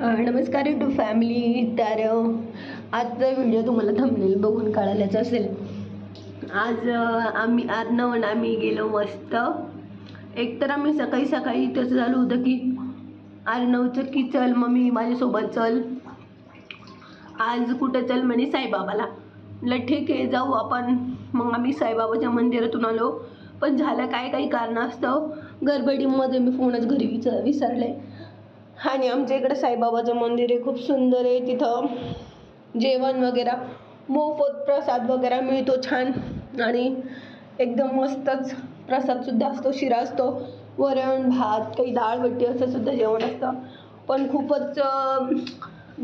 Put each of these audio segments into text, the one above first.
नमस्कार to family तर आजचा व्हिडिओ तुम्हाला थंबनेल बघून कळाल्याच असेल. आज आम्ही अर्णव आम्ही गेलो मस्त. एकतर आम्ही सकाळी सकाळी तसं झालं होतं की आर्नवचं की चल मम्मी माझ्यासोबत चल. आज कुठं चल म्हणे साईबाबाला. म्हटलं ठीक आहे जाऊ आपण. मग आम्ही साईबाबाच्या मंदिरातून आलो. पण झालं काय काही कारणास्तव गडबडीमध्ये मी फोनच घरी विचार विसरले. आणि आमच्या इकडे साईबाबाचं मंदिर आहे खूप सुंदर आहे. तिथं जेवण वगैरे मोफत प्रसाद वगैरे मिळतो छान. आणि एकदम मस्तच प्रसादसुद्धा असतो शिरा असतो. वरण भात काही डाळ असं सुद्धा जेवण असतं. पण खूपच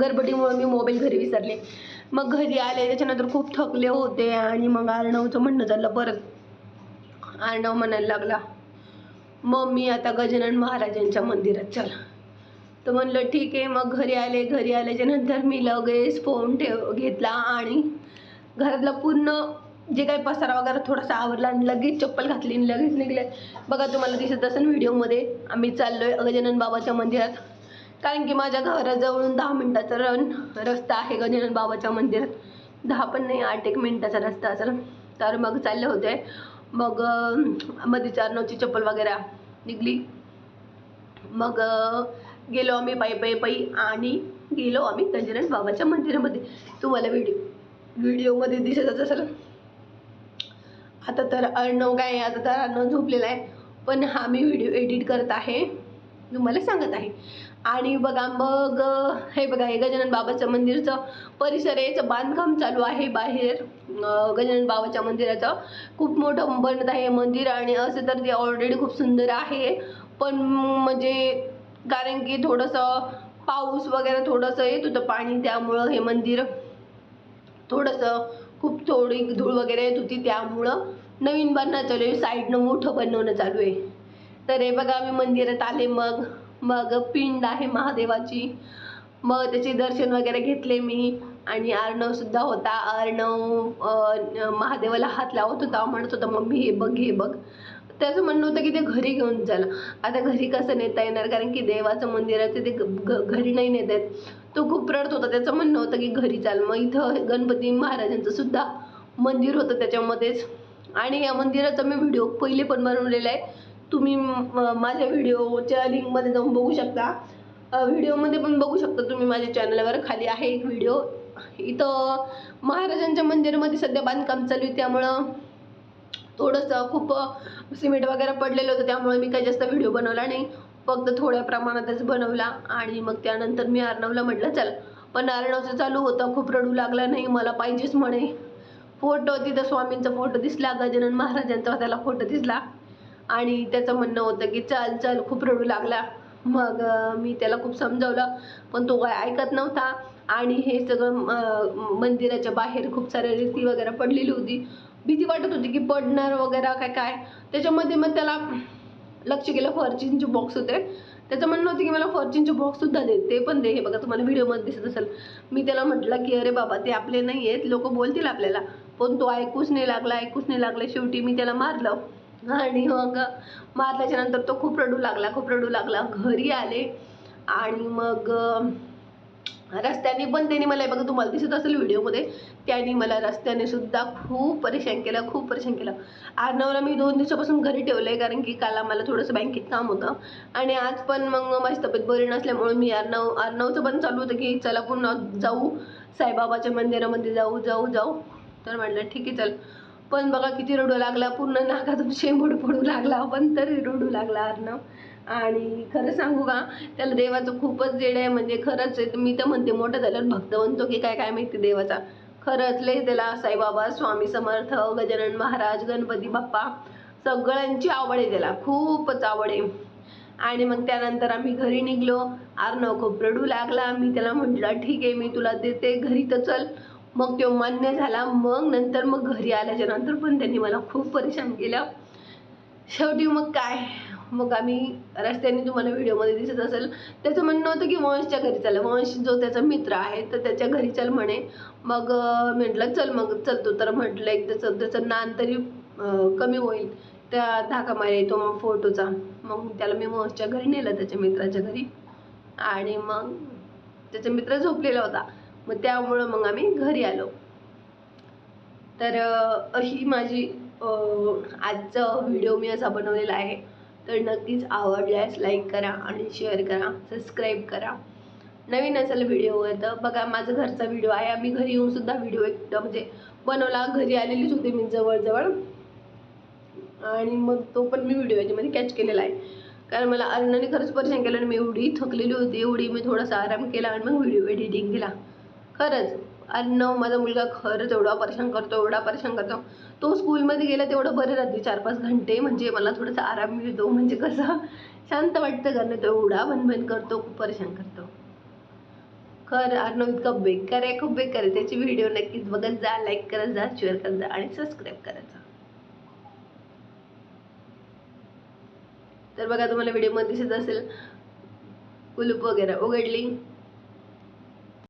गरबटीमुळे मी मोबाईल घरी विसरले. मग घरी आले त्याच्यानंतर खूप थकले होते आणि मग अर्णवचं म्हणणं झालं परत अर्णव म्हणायला लागला मग मी आता गजानन महाराजांच्या मंदिरात चला. तर म्हणलं ठीक आहे मग घरी आले घरी आल्याच्यानंतर मी लगेच फोन ठेव घेतला आणि घरातला पूर्ण जे काही पसारा वगैरे थोडासा आवरला आणि लगेच चप्पल घातली आणि लगेच निघले. बघा तुम्हाला दिसत असेल व्हिडिओमध्ये आम्ही चाललो आहे गजानन बाबाच्या मंदिरात. कारण की माझ्या घराजवळून दहा मिनटाचा रन रस्ता आहे गजानन बाबाच्या मंदिरात. दहा पण नाही आठ एक मिनटाचा रस्ता असेल. तर मग चालले होते मग मध्ये चार नऊची चप्पल वगैरे निघली. मग गेलो आम्ही पायी पायी पायी आणि गेलो आम्ही गजानन बाबाच्या मंदिरामध्ये. तुम्हाला व्हिडिओ व्हिडिओमध्ये दिसतच असेल आता तर अर्णव काय आता तर अर्णव झोपलेला आहे. पण हा मी व्हिडिओ एडिट करत आहे. तुम्हाला सांगत आहे. आणि बघा मग हे बघा हे गजानन बाबाचं मंदिरचं परिसर आहे. याचं बांधकाम चालू आहे बाहेर. गजानन बाबाच्या मंदिराचं. खूप मोठं बनत आहे मंदिर आणि असं तर ते ऑलरेडी खूप सुंदर आहे. पण म्हणजे कारण की थोडंसं पाऊस वगैरे थोडंसं येत होतं पाणी त्यामुळं हे मंदिर थोडंसं खूप थोडी धूळ वगैरे येत होती त्यामुळं नवीन बनणं चालू आहे. साईडनं मोठं बनवणं चालू आहे. तर हे बघा मी मंदिरात आले मग मग पिंड आहे महादेवाची. मग त्याचे दर्शन वगैरे घेतले मी. आणि अर्णवसुद्धा होता. अर्णव महादेवाला हात लावत होता म्हणत होता मम्मी हे बघ हे बघ. त्याचं म्हणणं होतं की ते घरी घेऊन चला. आता घरी कसं नेता येणार? कारण की देवाचं मंदिर आहे ते घ- घ- घरी नाही नेत आहेत. तो खूप रडत होता. त्याचं म्हणणं होतं की घरी चाल. मग इथं गणपती महाराजांचं सुद्धा मंदिर होतं त्याच्यामध्येच. आणि या मंदिराचा मी व्हिडिओ पहिले पण बनवलेला आहे. तुम्ही माझ्या व्हिडिओच्या लिंकमध्ये जाऊन बघू शकता. व्हिडिओमध्ये पण बघू शकता तुम्ही माझ्या चॅनलवर. खाली आहे एक व्हिडिओ. इथं महाराजांच्या मंदिरामध्ये सध्या बांधकाम चालू आहे. त्यामुळं थोडंसं खूप सिमेंट वगैरे पडलेलं होतं त्यामुळे मी काही जास्त व्हिडिओ बनवला नाही. फक्त थोड्या प्रमाणातच बनवला आणि मग त्यानंतर मी अर्णवला म्हटलं चल पण अर्णवचं चालू होतं खूप रडू लागला नाही मला पाहिजेच म्हणे. फोटो तिथं स्वामींचा फोटो दिसला गजानन महाराजांचा त्याला फोटो दिसला. आणि त्याचं म्हणणं होतं की चल चल खूप रडू लागला. मग मी त्याला खूप समजावलं पण तो काय ऐकत नव्हता. आणि हे सगळं मंदिराच्या बाहेर खूप साऱ्या रेती वगैरे पडलेली होती. भीती वाटत होती की पडणार वगैरे काय काय. त्याच्यामध्ये मग त्याला लक्ष केलं फॉर्च्यूनचे बॉक्स होते. त्याचं म्हणणं होतं की मला फॉर्च्यूनचे बॉक्ससुद्धा दे ते पण दे. हे बघा तुम्हाला व्हिडिओमध्ये दिसत असेल. मी त्याला म्हटलं की अरे बाबा ते आपले नाही आहेत लोक बोलतील आपल्याला. पण तो ऐकूच नाही लागला ऐकूच नाही लागला. शेवटी मी त्याला मारलं. आणि मग मारल्याच्या नंतर तो खूप रडू लागला खूप रडू लागला. घरी आले आणि मग रस्त्याने पण त्यांनी मला हे बघा तुम्हाला दिसत असेल व्हिडिओमध्ये त्यांनी मला रस्त्याने सुद्धा खूप परेशान केलं खूप परेशान केलं. अर्णवला मी दोन दिवसापासून घरी ठेवलं आहे कारण की काल आम्हाला थोडंसं बँकेत काम होतं. आणि आज पण मग माझी तब्येत बरी नसल्यामुळे मी अर्णव अर्णवचं पण चालू होतं की चला पुन्हा जाऊ साईबाबाच्या मंदिरामध्ये जाऊ जाऊ जाऊ. तर म्हटलं ठीक आहे चल. पण बघा किती रडू लागला पूर्ण नाकातून शेंबूड पडू लागला पण तरी रडू लागला अर्णव आणि खरं सांगू का त्याला देवाचं खूपच जेड आहे. म्हणजे खरंच आहे मी तर म्हणते मोठं झाल्यावर भक्त म्हणतो की काय काय माहिती देवाचा. खरंच लय त्याला साईबाबा स्वामी समर्थ गजानन महाराज गणपती बाप्पा सगळ्यांची आवड आहे त्याला. खूपच आवड आहे. आणि मग त्यानंतर आम्ही घरी निघलो. अर्णव खूप रडू लागला. मी त्याला म्हटलं ठीक आहे मी तुला देते. घरी तर चल. मग तो मान्य झाला. मग नंतर मग घरी आल्याच्यानंतर पण त्यांनी मला खूप परेशान केलं. शेवटी मग काय? मग आम्ही रस्त्याने तुम्हाला व्हिडिओमध्ये दिसत असेल. त्याचं म्हणणं होतं की वंशच्या घरी चला. वंश जो त्याचा मित्र आहे तर त्याच्या घरी चल म्हणे. मग म्हटलं चल मग चलतो तर म्हटलं एक त्याचं त्याचं नान तरी कमी होईल. त्या धाका मारे येतो मग फोटोचा. मग त्याला मी वंशच्या घरी नेलं त्याच्या मित्राच्या घरी. आणि मग त्याचा मित्र झोपलेला होता. मग त्यामुळं मग आम्ही घरी आलो. तर अशी माझी आजचा व्हिडिओ मी असा बनवलेला आहे. तर नक्कीच आवडल्यास लाईक करा आणि शेअर करा सबस्क्राईब करा. नवीन असेल व्हिडिओवर तर बघा माझं घरचा व्हिडिओ आहे. आम्ही घरी येऊन सुद्धा व्हिडिओ एकदम म्हणजे बनवला. घरी आलेलीच होती मी जवळजवळ. आणि मग तो पण मी व्हिडिओ याच्यामध्ये कॅच केलेला आहे. कारण मला अर्णाने खरंच परेशान केलं आणि मी एवढी थकलेली होती. एवढी मी थोडासा आराम केला आणि मग व्हिडिओ एडिटिंग केला खरंच. अर्णव माझा मुलगा खरंच एवढा परेशान करतो एवढा परेशान करतो तो स्कूलमध्ये गेला तेवढं बरं राहते चार पाच घंटे. म्हणजे मला थोडासा आराम मिळतो. म्हणजे कसं शांत वाटतं कारण तो एवढा भनभन करतो खूप परेशान करतो. खरं अर्णव इतका बेकार आहे. खूप बेकार आहे. त्याची व्हिडिओ नक्कीच बघत जा लाईक करत जा शेअर करत जा आणि सबस्क्राईब करत जा. तर बघा तुम्हाला व्हिडिओमध्ये दिसत असेल कुलूप वगैरे उघडली.